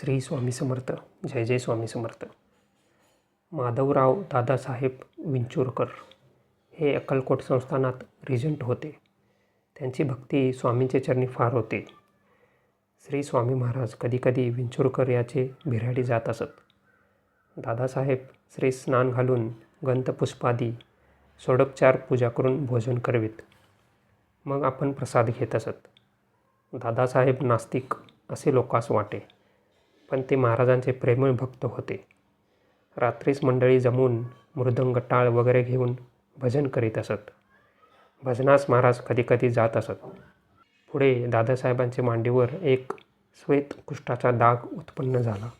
श्री स्वामी समर्थ जय जय स्वामी समर्थ. माधवराव दादासाहेब विंचुरकर हे अक्कलकोट संस्थानात रिजंट होते. त्यांची भक्ती स्वामींचे चरणी फार होते. श्री स्वामी महाराज कधीकधी विंचुरकर याचे भिराडी जात असत. दादासाहेब श्री स्नान घालून गंतपुष्पादी षोडोपचार पूजा करून भोजन करवीत. मग आपण प्रसाद घेत असत. दादासाहेब नास्तिक असे लोकास वाटे. पण ते महाराजांचे प्रेमळ भक्त होते. रात्रीच मंडळी जमून मृदंग टाळ वगैरे घेऊन भजन करीत असत. भजनास महाराज कधीकधी जात असत. पुढे दादासाहेबांचे मांडीवर एक श्वेत कुष्ठाचा डाग उत्पन्न झाला.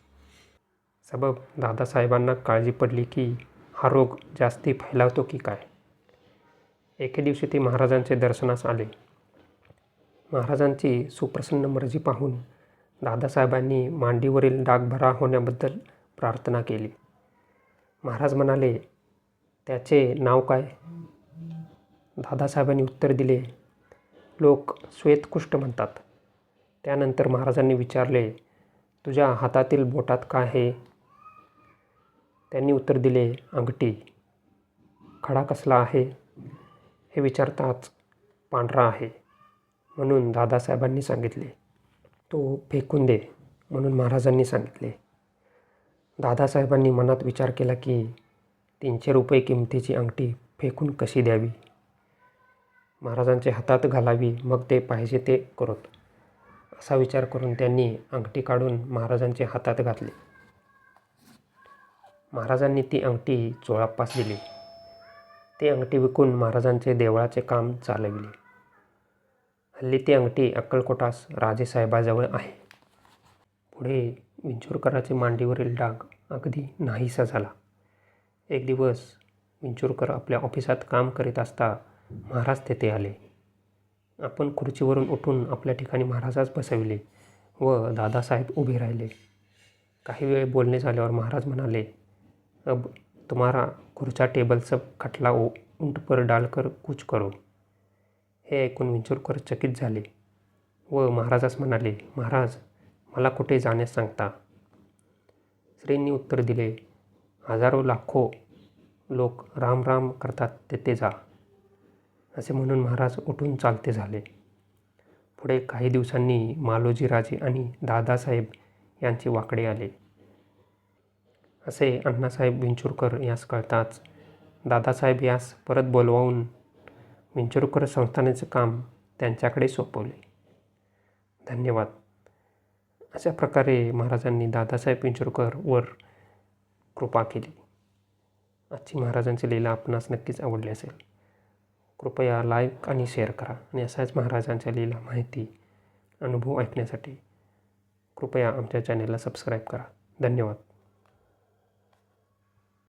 सबब दादासाहेबांना काळजी पडली की हा रोग जास्ती फैलावतो की काय? एके दिवशी ते महाराजांचे दर्शनास आले. महाराजांची सुप्रसन्न मर्जी पाहून दादासाहेबांनी मांडीवरील डागभरा होण्याबद्दल प्रार्थना केली. महाराज म्हणाले त्याचे नाव काय? दादासाहेबांनी उत्तर दिले लोक श्वेतकुष्ठ म्हणतात. त्यानंतर महाराजांनी विचारले तुझ्या हातातील बोटात काय आहे? त्यांनी उत्तर दिले अंगठी. खडा कसला आहे? हे विचारताच पांढरा आहे म्हणून दादासाहेबांनी सांगितले. तो फेकून दे म्हणून महाराजांनी सांगितले. दादासाहेबांनी मनात विचार केला की तीनशे रुपये किमतीची अंगठी फेकून कशी द्यावी? महाराजांच्या हातात घालावी मग ते पाहिजे ते करत. असा विचार करून त्यांनी अंगठी काढून महाराजांच्या हातात घातली. महाराजांनी ती अंगठी चोळाप्पास दिली. ती अंगठी विकून महाराजांचे देवळाचे काम चालविले. हल्ली ती अंगठी अक्कलकोटास राजेसाहेबाजवळ आहे. पुढे विंचुरकराचे मांडीवरील डाग अगदी नाहीसा झाला. एक दिवस विंचुरकर आपल्या ऑफिसात काम करीत असता महाराज तेथे आले. आपण खुर्चीवरून उठून आपल्या ठिकाणी महाराजास बसविले व दादासाहेब उभे राहिले. काही वेळ बोलणे झाल्यावर महाराज म्हणाले अब तुम्हारा खुर्चा टेबल सब खटला ओ उंट पर डालकर कुछ करो. हे ऐकून विंचुरकर चकित झाले व महाराजास म्हणाले महाराज मला कुठे जाण्यास सांगता? श्रींनी उत्तर दिले हजारो लाखो लोक राम राम करतात तेथे जा. असे म्हणून महाराज उठून चालते झाले. पुढे काही दिवसांनी मालोजीराजे आणि दादासाहेब यांचे वाकडे आले. असे अण्णासाहेब विंचुरकर यास कळताच दादासाहेब यास परत बोलवावून विंचुरकर संस्थानाचं काम त्यांच्याकडे सोपवले. धन्यवाद. अशा प्रकारे महाराजांनी दादासाहेब विंचुरकरवर कृपा केली. आजची महाराजांची लीला आपणास नक्कीच आवडली असेल. कृपया लाईक आणि शेअर करा आणि अशाच महाराजांच्या लीला माहिती अनुभव ऐकण्यासाठी कृपया आमच्या चॅनेलला सबस्क्राईब करा. धन्यवाद.